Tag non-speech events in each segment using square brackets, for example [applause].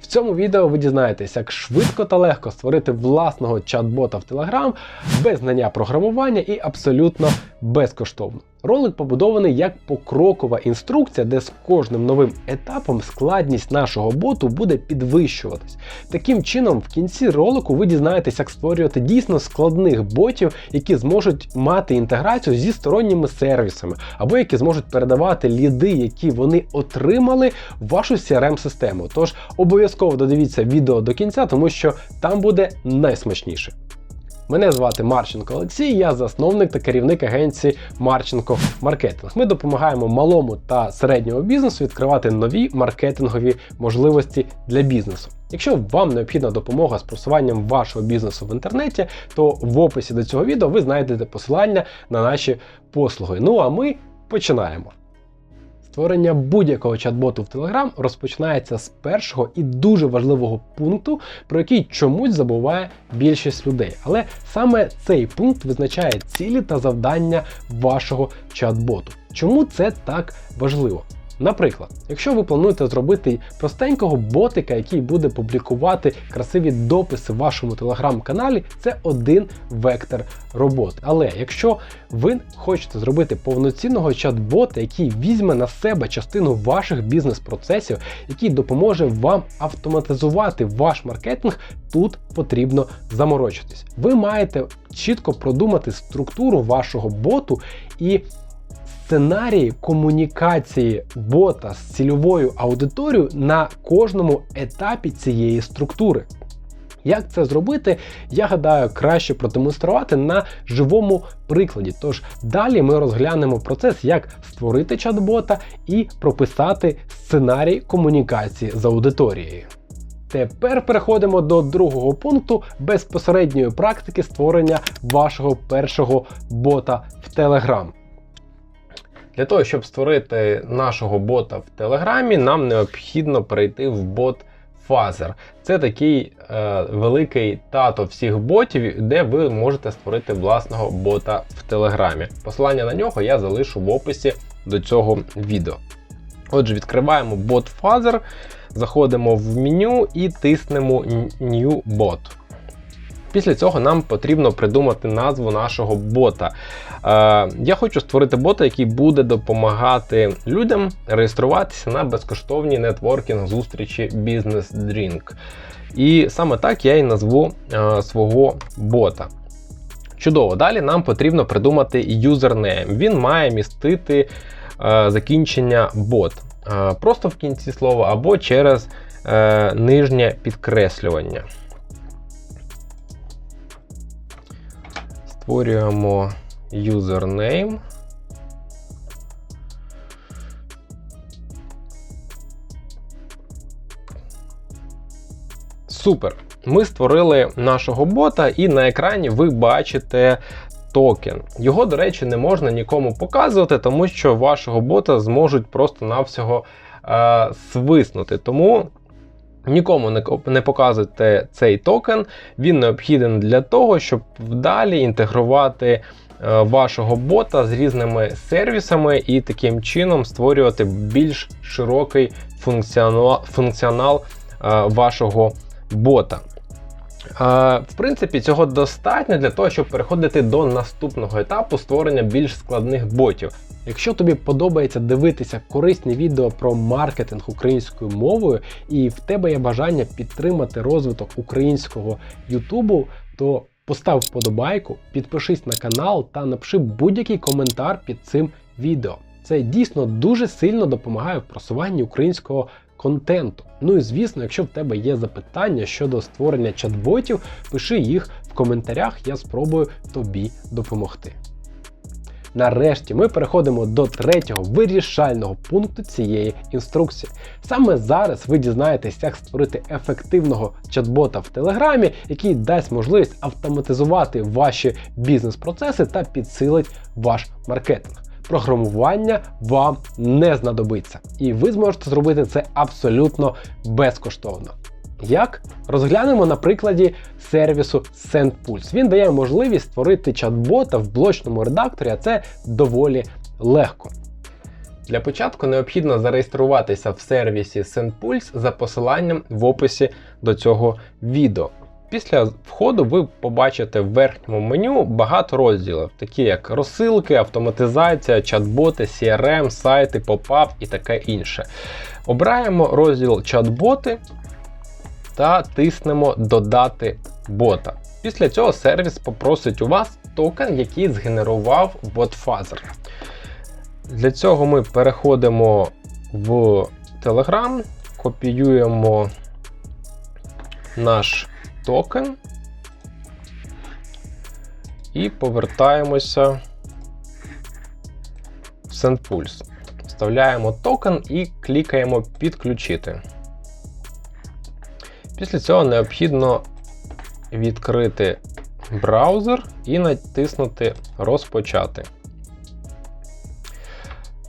В цьому відео ви дізнаєтесь, як швидко та легко створити власного чат-бота в Telegram без знання програмування і абсолютно безкоштовно. Ролик побудований як покрокова інструкція, де з кожним новим етапом складність нашого боту буде підвищуватись. Таким чином, в кінці ролику ви дізнаєтесь, як створювати дійсно складних ботів, які зможуть мати інтеграцію зі сторонніми сервісами, або які зможуть передавати ліди, які вони отримали в вашу CRM-систему. Тож обов'язково додивіться відео до кінця, тому що там буде найсмачніше. Мене звати Марченко Олексій, я засновник та керівник агенції Марченко Маркетинг. Ми допомагаємо малому та середньому бізнесу відкривати нові маркетингові можливості для бізнесу. Якщо вам необхідна допомога з просуванням вашого бізнесу в інтернеті, то в описі до цього відео ви знайдете посилання на наші послуги. Ну а ми починаємо. Створення будь-якого чат-боту в Telegram розпочинається з першого і дуже важливого пункту, про який чомусь забуває більшість людей. Але саме цей пункт визначає цілі та завдання вашого чат-боту. Чому це так важливо? Наприклад, якщо ви плануєте зробити простенького ботика, який буде публікувати красиві дописи в вашому телеграм-каналі, це один вектор роботи. Але якщо ви хочете зробити повноцінного чат-бота, який візьме на себе частину ваших бізнес-процесів, який допоможе вам автоматизувати ваш маркетинг, тут потрібно заморочитись. Ви маєте чітко продумати структуру вашого боту і сценарії комунікації бота з цільовою аудиторією на кожному етапі цієї структури. Як це зробити, я гадаю, краще продемонструвати на живому прикладі. Тож далі ми розглянемо процес, як створити чат-бота і прописати сценарій комунікації з аудиторією. Тепер переходимо до другого пункту безпосередньої практики створення вашого першого бота в Telegram. Для того, щоб створити нашого бота в Телеграмі, нам необхідно перейти в бот Фазер. Це такий е, великий тато всіх ботів, де ви можете створити власного бота в Телеграмі. Посилання на нього я залишу в описі до цього відео. Отже, відкриваємо бот Фазер, заходимо в меню і тиснемо New Bot. Після цього нам потрібно придумати назву нашого бота. Е, Я хочу створити бота, який буде допомагати людям реєструватися на безкоштовні нетворкінг зустрічі Business Drink. І саме так я і назву е, свого бота. Чудово, далі нам потрібно придумати юзернейм. Він має містити е, закінчення бот. Е, просто в кінці слова або через е, нижнє підкреслювання. Створюємо username. Супер! Ми створили нашого бота, і на екрані ви бачите токен. Його, до речі, не можна нікому показувати, тому що вашого бота зможуть просто-навсього е, свиснути. Тому Нікому не показуйте цей токен, він необхіден для того, щоб вдалі інтегрувати е, вашого бота з різними сервісами і таким чином створювати більш широкий функціонал, функціонал е, вашого бота. В принципі, цього достатньо для того, щоб переходити до наступного етапу створення більш складних ботів. Якщо тобі подобається дивитися корисні відео про маркетинг українською мовою, і в тебе є бажання підтримати розвиток українського Ютубу, то постав вподобайку, підпишись на канал та напиши будь-який коментар під цим відео. Це дійсно дуже сильно допомагає в просуванні українського контенту. Ну і звісно, якщо в тебе є запитання щодо створення чат-ботів, пиши їх в коментарях, я спробую тобі допомогти. Нарешті ми переходимо до третього вирішального пункту цієї інструкції. Саме зараз ви дізнаєтесь, як створити ефективного чат-бота в Телеграмі, який дасть можливість автоматизувати ваші бізнес-процеси та підсилить ваш маркетинг програмування вам не знадобиться. І ви зможете зробити це абсолютно безкоштовно. Як? Розглянемо на прикладі сервісу SendPulse. Він дає можливість створити чат-бота в блочному редакторі, а це доволі легко. Для початку необхідно зареєструватися в сервісі SendPulse за посиланням в описі до цього відео. Після входу ви побачите в верхньому меню багато розділів, такі як розсилки, автоматизація, чат-боти, CRM, сайти, попап і таке інше. Обираємо розділ чат-боти та тиснемо Додати бота. Після цього сервіс попросить у вас токен, який згенерував BotFuzzer. Для цього ми переходимо в Telegram, копіюємо наш токен і повертаємося в SendPulse. Вставляємо токен і клікаємо Підключити. Після цього необхідно відкрити браузер і натиснути Розпочати.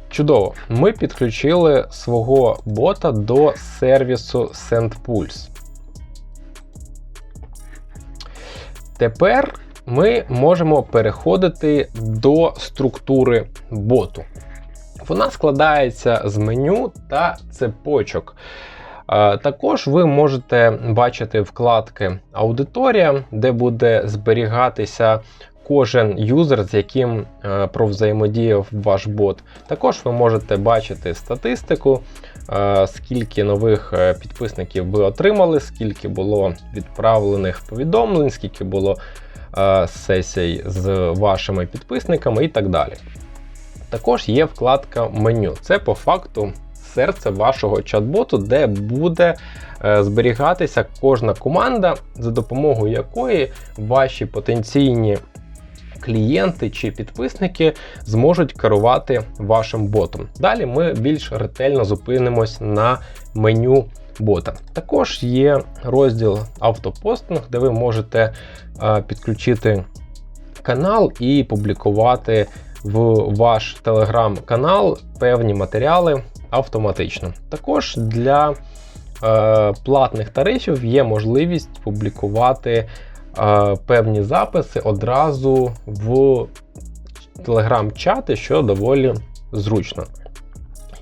Чудово! Ми підключили свого бота до сервісу SendPulse. Тепер ми можемо переходити до структури боту. Вона складається з меню та цепочок. Також ви можете бачити вкладки Аудиторія, де буде зберігатися кожен юзер, з яким е, провзаємодіяв ваш бот. Також ви можете бачити статистику, е, скільки нових е, підписників ви отримали, скільки було відправлених повідомлень, скільки було сесій з вашими підписниками і так далі. Також є вкладка меню. Це по факту серце вашого чат-боту, де буде зберігатися кожна команда, за допомогою якої ваші потенційні клієнти чи підписники зможуть керувати вашим ботом. Далі ми більш ретельно зупинимось на меню бота. Також є розділ автопостинг, де ви можете підключити канал і публікувати в ваш телеграм-канал певні матеріали автоматично. Також для е, платних тарифів є можливість публікувати певні записи одразу в телеграм-чати, що доволі зручно.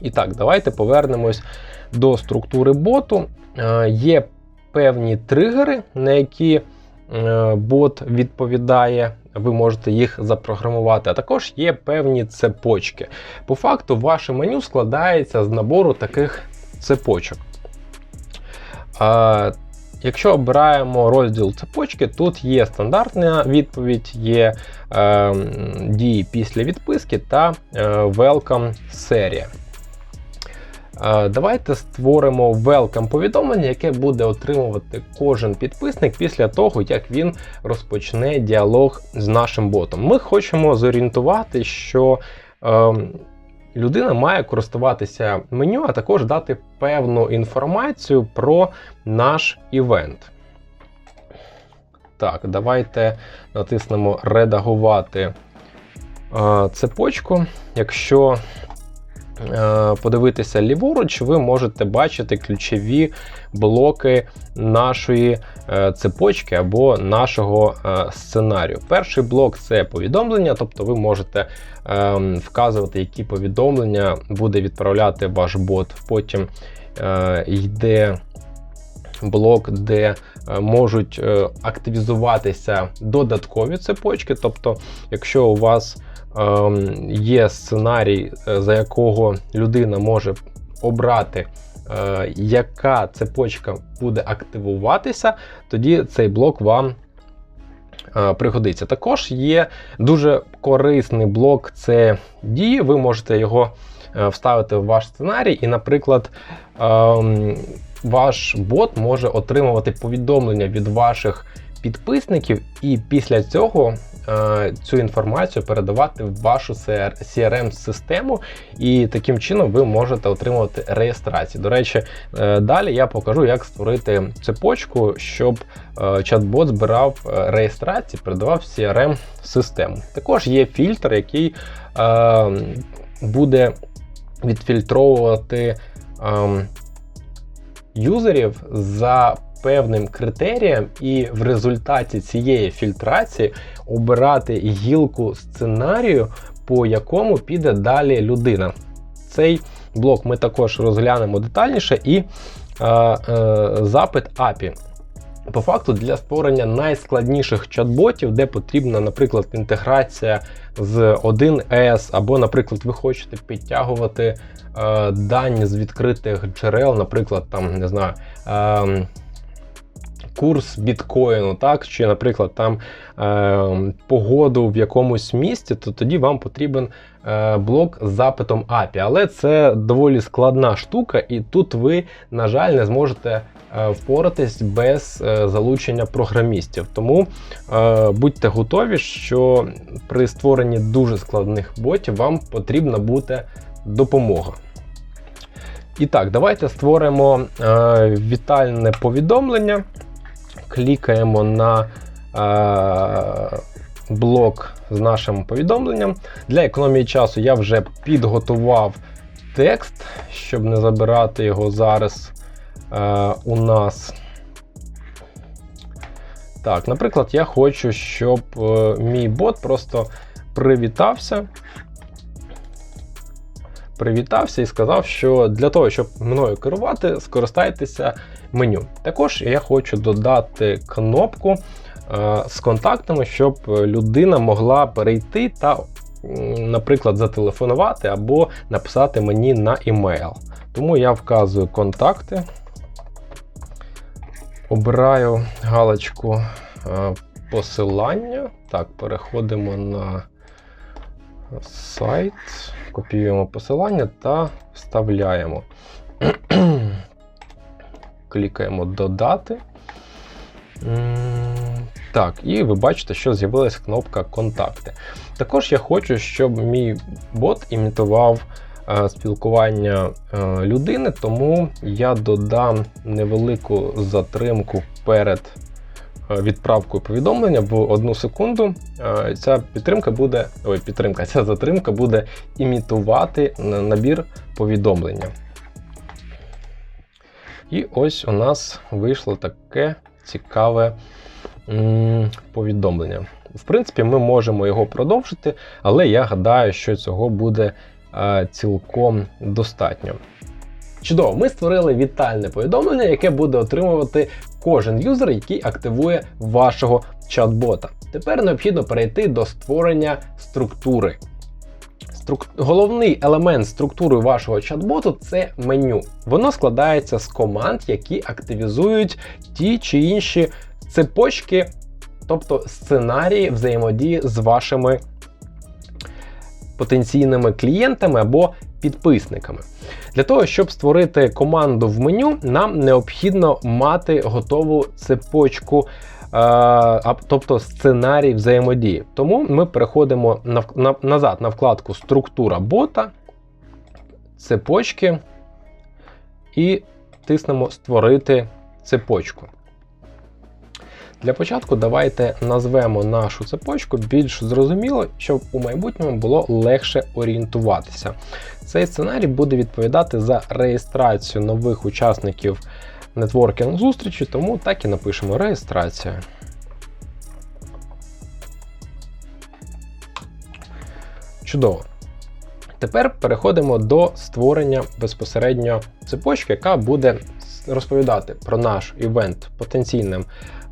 І так, давайте повернемось до структури боту. Є певні тригери, на які е, бот відповідає. Ви можете їх запрограмувати, а також є певні цепочки. По факту, ваше меню складається з набору таких цепочок. Якщо обираємо розділ цепочки, тут є стандартна відповідь, є е, дії після відписки та е, welcome серія. Е, давайте створимо welcome повідомлення, яке буде отримувати кожен підписник після того, як він розпочне діалог з нашим ботом. Ми хочемо зорієнтувати, що е, людина має користуватися меню, а також дати певну інформацію про наш івент. Так, давайте натиснемо Редагувати е, цепочку. Якщо подивитися ліворуч, ви можете бачити ключові блоки нашої е, цепочки або нашого е, сценарію. Перший блок це повідомлення, тобто ви можете ем, вказувати, які повідомлення буде відправляти ваш бот. Потім йде блок, де можуть активізуватися додаткові цепочки. Тобто, якщо у вас є сценарій, е, за якого людина може обрати, е, яка цепочка буде активуватися, тоді цей блок вам е, пригодиться. Також є дуже корисний блок це дії. Ви можете його вставити в ваш сценарій, і, наприклад, ем, ваш бот може отримувати повідомлення від ваших підписників, і після цього цю інформацію передавати в вашу CRM-систему, і таким чином ви можете отримувати реєстрацію. До речі, е, далі я покажу, як створити цепочку, щоб е, чат-бот збирав реєстрації, передавав CRM-систему. Також є фільтр, який буде відфільтровувати ем, юзерів за певним критеріям, і в результаті цієї фільтрації обирати гілку сценарію, по якому піде далі людина. цей блок ми також розглянемо детальніше і е, е, запит API. По факту для створення найскладніших чат-ботів, де потрібна, наприклад, інтеграція з 1С, або, наприклад, ви хочете підтягувати е, дані з відкритих джерел, наприклад, там, не знаю. Е, Курс біткоїну, так, чи, наприклад, там е, погоду в якомусь місті, то тоді вам потрібен е, блок з запитом API. Але це доволі складна штука, і тут ви, на жаль, не зможете е, впоратись без е, залучення програмістів. Тому е, будьте готові, що при створенні дуже складних ботів вам потрібна буде допомога. І так, давайте створимо е, вітальне повідомлення. Клікаємо на е, блок з нашим повідомленням. Для економії часу я вже підготував текст, щоб не забирати його зараз е, у нас. Так, наприклад, я хочу, щоб е, мій бот просто привітався. Привітався і сказав, що для того, щоб мною керувати, скористайтеся меню. Також я хочу додати кнопку е, з контактами, щоб людина могла перейти та, наприклад, зателефонувати або написати мені на емейл. Тому я вказую контакти, обираю галочку е, посилання. Так, переходимо на сайт, копіюємо посилання та вставляємо. [clears throat] Клікаємо Додати. Так, і ви бачите, що з'явилася кнопка Контакти. Також я хочу, щоб мій бот імітував е, спілкування е, людини, тому я додам невелику затримку перед е, відправкою повідомлення в одну секунду. Е, ця підтримка буде, ой, підтримка, ця затримка буде імітувати набір повідомлення. І ось у нас вийшло таке цікаве повідомлення. В принципі, ми можемо його продовжити, але я гадаю, що цього буде цілком достатньо. Чудово, ми створили вітальне повідомлення, яке буде отримувати кожен юзер, який активує вашого чат-бота. Тепер необхідно перейти до створення структури. Струк... Головний елемент структури вашого чат-боту це меню. Воно складається з команд, які активізують ті чи інші цепочки, тобто сценарії взаємодії з вашими потенційними клієнтами або підписниками. Для того, щоб створити команду в меню, нам необхідно мати готову цепочку тобто сценарій взаємодії. Тому ми переходимо на, на, назад на вкладку Структура бота, цепочки і тиснемо Створити цепочку. Для початку давайте назвемо нашу цепочку більш зрозуміло, щоб у майбутньому було легше орієнтуватися. Цей сценарій буде відповідати за реєстрацію нових учасників нетворкінг зустрічі, тому так і напишемо реєстрація. Чудово. Тепер переходимо до створення безпосередньо цепочки, яка буде розповідати про наш івент потенційним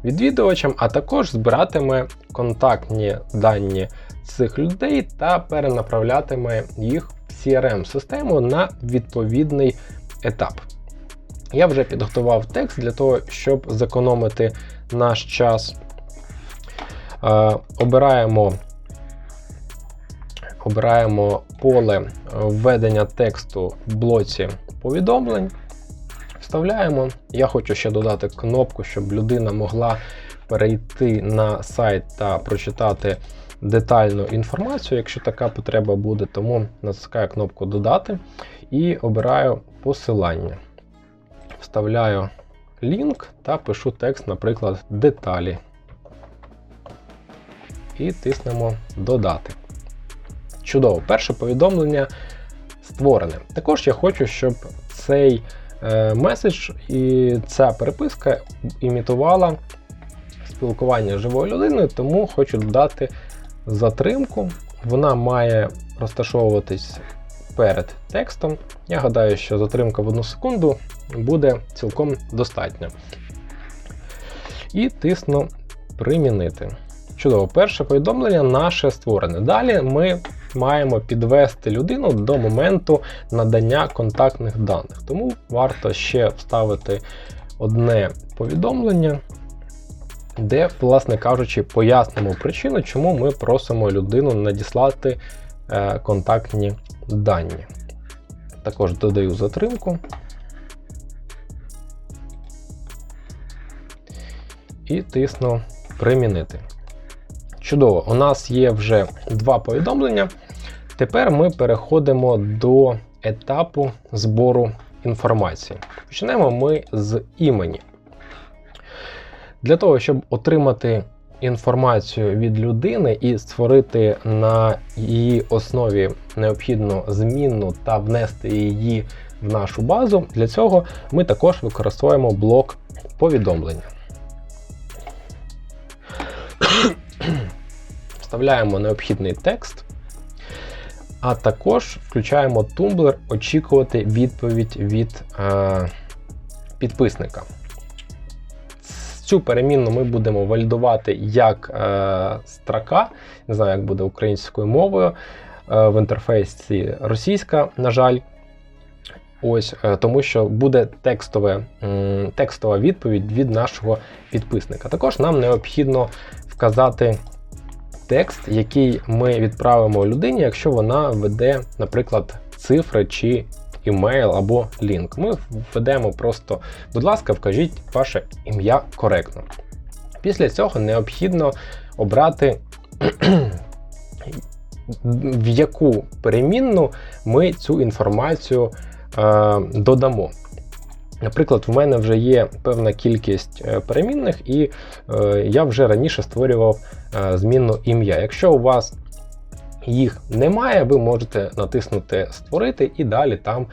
відвідувачам, а також збиратиме контактні дані цих людей та перенаправлятиме їх в CRM-систему на відповідний етап. Я вже підготував текст для того, щоб зекономити наш час. Е, обираємо обираємо поле введення тексту в блоці повідомлень. Вставляємо. Я хочу ще додати кнопку, щоб людина могла перейти на сайт та прочитати детальну інформацію, якщо така потреба буде, тому натискаю кнопку Додати і обираю посилання вставляю лінк та пишу текст, наприклад, деталі. І тиснемо Додати. Чудово, перше повідомлення створене. Також я хочу, щоб цей меседж і ця переписка імітувала спілкування з живою людиною, тому хочу додати затримку. Вона має розташовуватись перед текстом. Я гадаю, що затримка в одну секунду буде цілком достатня. І тисну примінити. Чудово, перше повідомлення наше створене. Далі ми маємо підвести людину до моменту надання контактних даних. Тому варто ще вставити одне повідомлення, де, власне кажучи, пояснимо причину, чому ми просимо людину надіслати е, контактні дані. Також додаю затримку. І тисну примінити. Чудово, у нас є вже два повідомлення. Тепер ми переходимо до етапу збору інформації. Почнемо ми з імені. Для того, щоб отримати інформацію від людини і створити на її основі необхідну змінну та внести її в нашу базу, для цього ми також використовуємо блок повідомлення. Вставляємо необхідний текст, а також включаємо тумблер очікувати відповідь від е, підписника. Цю перемінну ми будемо валідувати як е, строка, не знаю, як буде українською мовою. Е, в інтерфейсі російська, на жаль. Ось, е, тому що буде текстове, текстова відповідь від нашого підписника. Також нам необхідно вказати текст, який ми відправимо людині, якщо вона веде, наприклад, цифри чи імейл або лінк. Ми введемо просто, будь ласка, вкажіть ваше ім'я коректно. Після цього необхідно обрати, [clears throat] в яку перемінну ми цю інформацію е, додамо. Наприклад, в мене вже є певна кількість е, перемінних, і е, я вже раніше створював е, змінну ім'я. Якщо у вас їх немає, ви можете натиснути Створити і далі там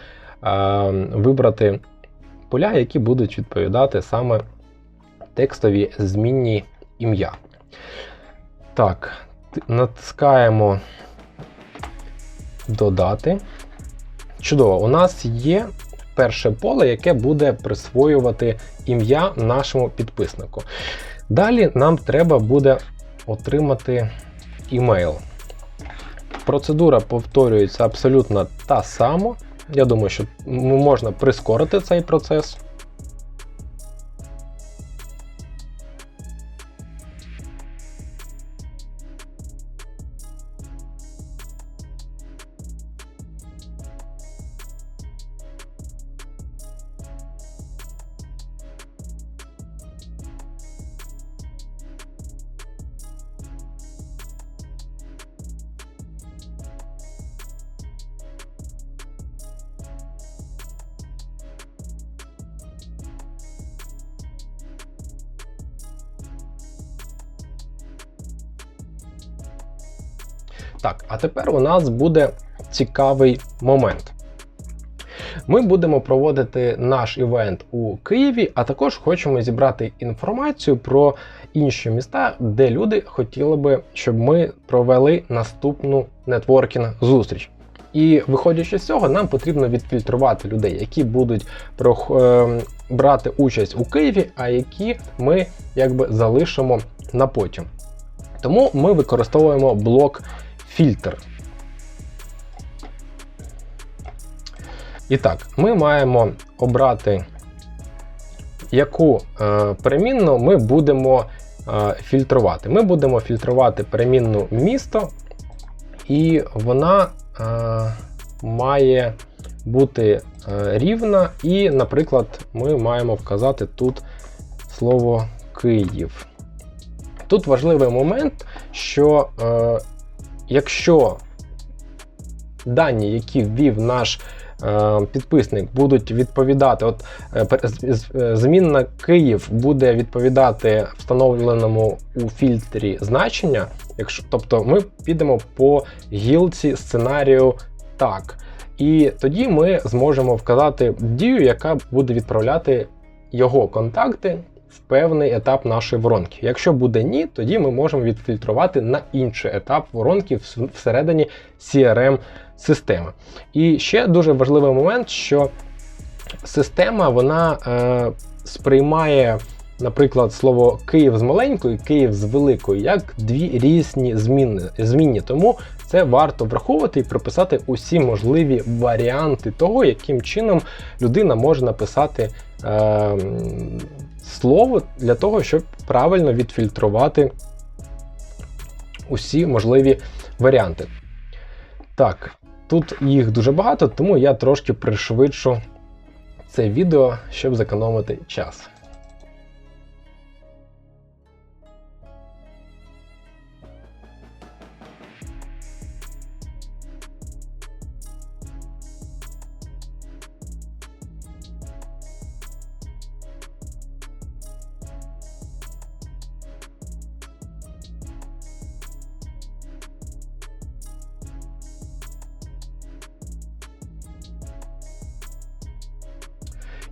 вибрати поля, які будуть відповідати саме текстові змінні ім'я. Так, натискаємо Додати. Чудово, у нас є перше поле, яке буде присвоювати ім'я нашому підписнику. Далі нам треба буде отримати імейл. Процедура повторюється абсолютно та сама. Я думаю, що можна прискорити цей процес. Так, а тепер у нас буде цікавий момент. Ми будемо проводити наш івент у Києві, а також хочемо зібрати інформацію про інші міста, де люди хотіли би, щоб ми провели наступну нетворкінг зустріч. І виходячи з цього, нам потрібно відфільтрувати людей, які будуть е, брати участь у Києві, а які ми якби залишимо на потім. Тому ми використовуємо блок фільтр. І так, ми маємо обрати, яку е, перемінну ми будемо е, фільтрувати. Ми будемо фільтрувати перемінну місто, і вона е, має бути рівна. І, наприклад, ми маємо вказати тут слово Київ. Тут важливий момент, що якщо дані, які ввів наш е, підписник, будуть відповідати, от е, змінна Київ буде відповідати встановленому у фільтрі значення, якщо, тобто ми підемо по гілці сценарію так. І тоді ми зможемо вказати дію, яка буде відправляти його контакти в певний етап нашої воронки. Якщо буде ні, тоді ми можемо відфільтрувати на інший етап воронки всередині crm системи І ще дуже важливий момент, що система вона е, сприймає. Наприклад, слово Київ з маленької, Київ з великої, як дві різні зміни, змінні. Тому це варто враховувати і прописати усі можливі варіанти того, яким чином людина може написати е, слово для того, щоб правильно відфільтрувати усі можливі варіанти. Так, тут їх дуже багато, тому я трошки пришвидшу це відео, щоб зекономити час.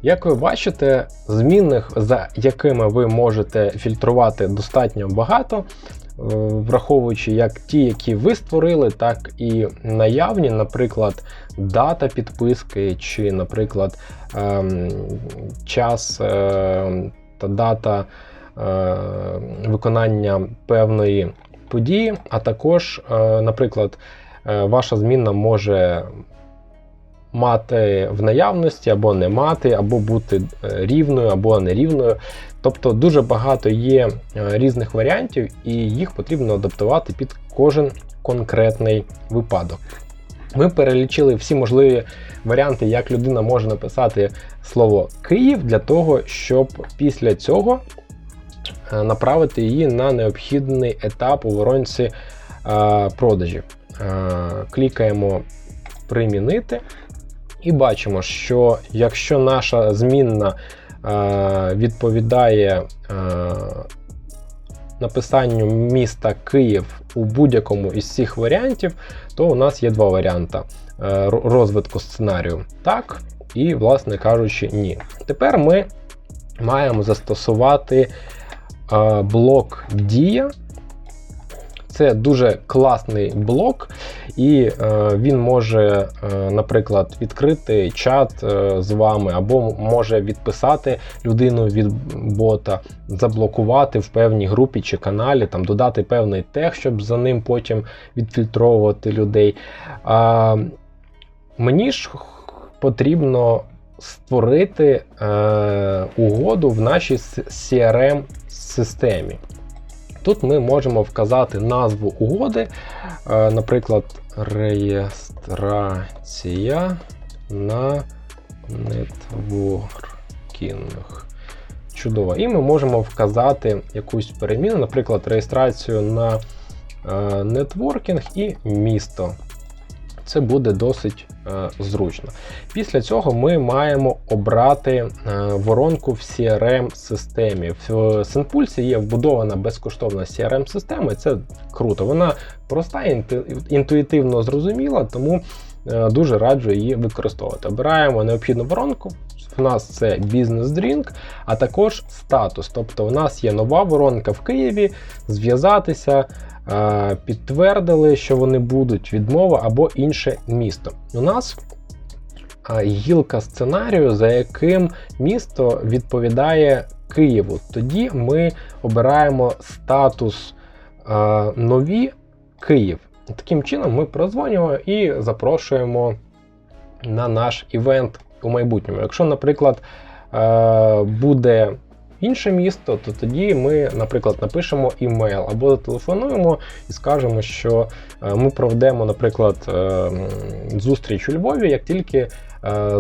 Як ви бачите, змінних, за якими ви можете фільтрувати достатньо багато, е, враховуючи як ті, які ви створили, так і наявні, наприклад, дата підписки, чи, наприклад, ем, час ем, та дата е, виконання певної події, а також, е, наприклад, ваша зміна може мати в наявності, або не мати, або бути е, рівною, або нерівною. Тобто дуже багато є е, різних варіантів, і їх потрібно адаптувати під кожен конкретний випадок. Ми перелічили всі можливі варіанти, як людина може написати слово Київ для того, щоб після цього е, направити її на необхідний етап у воронці продажів. Клікаємо Примінити. І бачимо, що якщо наша змінна е, відповідає е, написанню міста Київ у будь-якому із цих варіантів, то у нас є два варіанти е, розвитку сценарію. Так, і, власне кажучи, ні. Тепер ми маємо застосувати е, блок Дія. Це дуже класний блок, і е, він може, е, наприклад, відкрити чат е, з вами, або може відписати людину від бота, заблокувати в певній групі чи каналі, там додати певний тег, щоб за ним потім відфільтровувати людей. А, Мені ж потрібно створити е, угоду в нашій CRM-системі. Тут ми можемо вказати назву угоди, е, наприклад, реєстрація на нетворкінг. Чудово. І ми можемо вказати якусь переміну, наприклад, реєстрацію на е, нетворкінг і місто це буде досить е, зручно. Після цього ми маємо обрати е, воронку в CRM-системі. В Синпульсі є вбудована безкоштовна CRM-система, це круто. Вона проста, інтуїтивно зрозуміла, тому е, дуже раджу її використовувати. Обираємо необхідну воронку. У нас це бізнес-дрінк, а також статус. Тобто у нас є нова воронка в Києві, зв'язатися, підтвердили, що вони будуть відмова або інше місто. У нас гілка сценарію, за яким місто відповідає Києву. Тоді ми обираємо статус нові Київ. Таким чином ми прозвонюємо і запрошуємо на наш івент у майбутньому. Якщо, наприклад, буде інше місто, то тоді ми, наприклад, напишемо імейл або зателефонуємо і скажемо, що е, ми проведемо, наприклад, е, зустріч у Львові, як тільки е,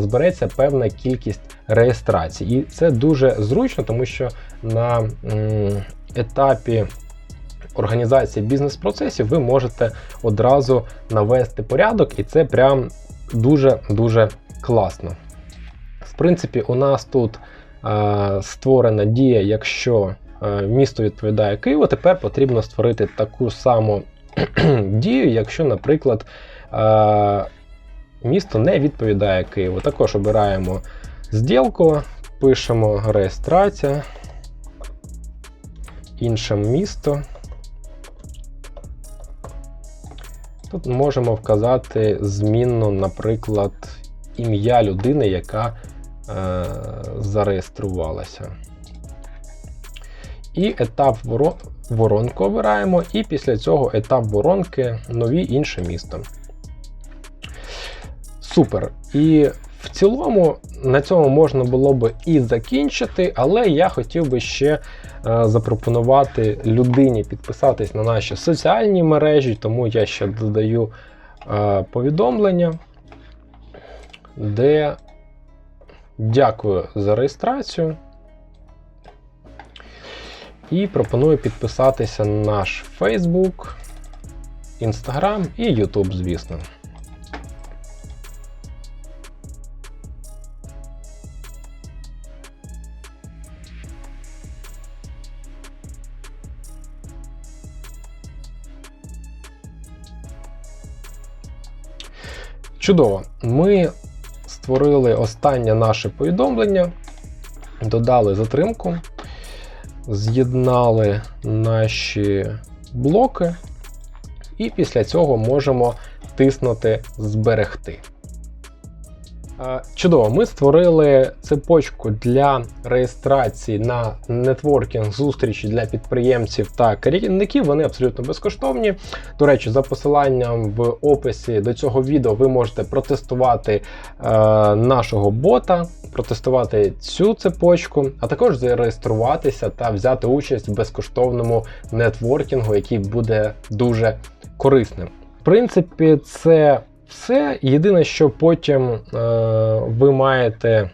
збереться певна кількість реєстрацій. І це дуже зручно, тому що на етапі організації бізнес-процесів ви можете одразу навести порядок, і це прям дуже-дуже класно. В принципі, у нас тут створена дія, якщо місто відповідає Києву, тепер потрібно створити таку саму [clears throat] дію, якщо, наприклад, місто не відповідає Києву. Також обираємо зділку, пишемо реєстрація. інше місто. Тут можемо вказати змінно, наприклад, ім'я людини, яка е, зареєструвалася. І етап воро... воронку обираємо, і після цього етап воронки нові інше місто. Супер. І в цілому на цьому можна було би і закінчити, але я хотів би ще е, запропонувати людині підписатись на наші соціальні мережі, тому я ще додаю е, повідомлення, де дякую за реєстрацію. І пропоную підписатися на наш Facebook, Instagram і YouTube, звісно. Чудово. Ми створили останнє наше повідомлення, додали затримку, з'єднали наші блоки, і після цього можемо тиснути Зберегти. Е, Чудово, ми створили цепочку для реєстрації на нетворкінг зустрічі для підприємців та керівників. Вони абсолютно безкоштовні. До речі, за посиланням в описі до цього відео ви можете протестувати е, нашого бота, протестувати цю цепочку, а також зареєструватися та взяти участь в безкоштовному нетворкінгу, який буде дуже корисним. В принципі, це все. Єдине, що потім е, ви маєте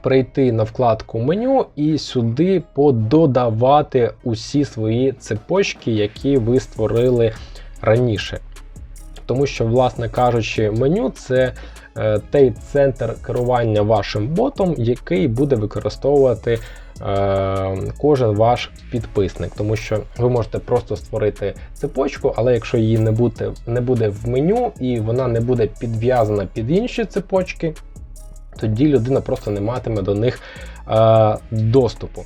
прийти на вкладку меню і сюди пододавати усі свої цепочки, які ви створили раніше. Тому що, власне кажучи, меню це е, той центр керування вашим ботом, який буде використовувати кожен ваш підписник. Тому що ви можете просто створити цепочку, але якщо її не буде, не буде в меню і вона не буде підв'язана під інші цепочки, тоді людина просто не матиме до них е, доступу.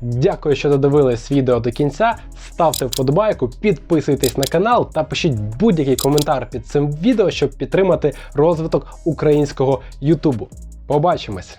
Дякую, що додивились відео до кінця. Ставте вподобайку, підписуйтесь на канал та пишіть будь-який коментар під цим відео, щоб підтримати розвиток українського Ютубу. Побачимось!